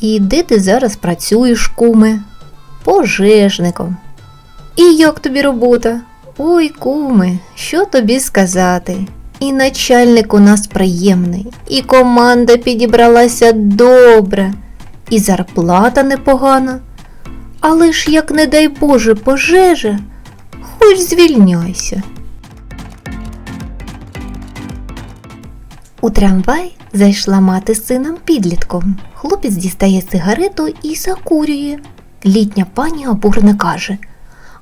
І де ти зараз працюєш, куме? Пожежником. І як тобі робота? Ой, куме, що тобі сказати? І начальник у нас приємний, і команда підібралася добре, і зарплата непогана. Але ж як не дай Боже пожежа, хоч звільняйся. У трамвай зайшла мати з сином підлітком. Хлопець дістає сигарету і закурює. Літня пані обурно каже: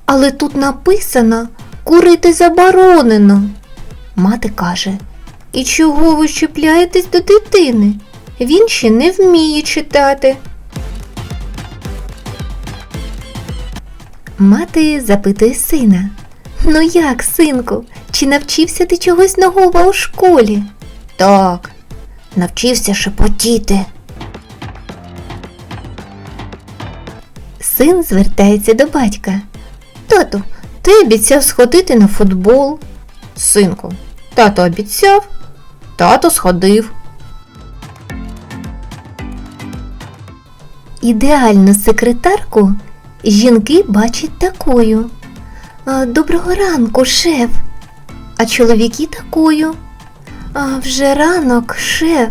Але тут написано курити заборонено. Мати каже: І чого ви чіпляєтесь до дитини? Він ще не вміє читати. Мати запитує сина. Ну як, синку, чи навчився ти чогось нового у школі? Так, навчився шепотіти. Син звертається до батька. Тату, ти обіцяв сходити на футбол. Синку, тато обіцяв, тато сходив. Ідеальну секретарку жінки бачать такою. Доброго ранку, шеф. А чоловіки такою. А вже ранок, шеф.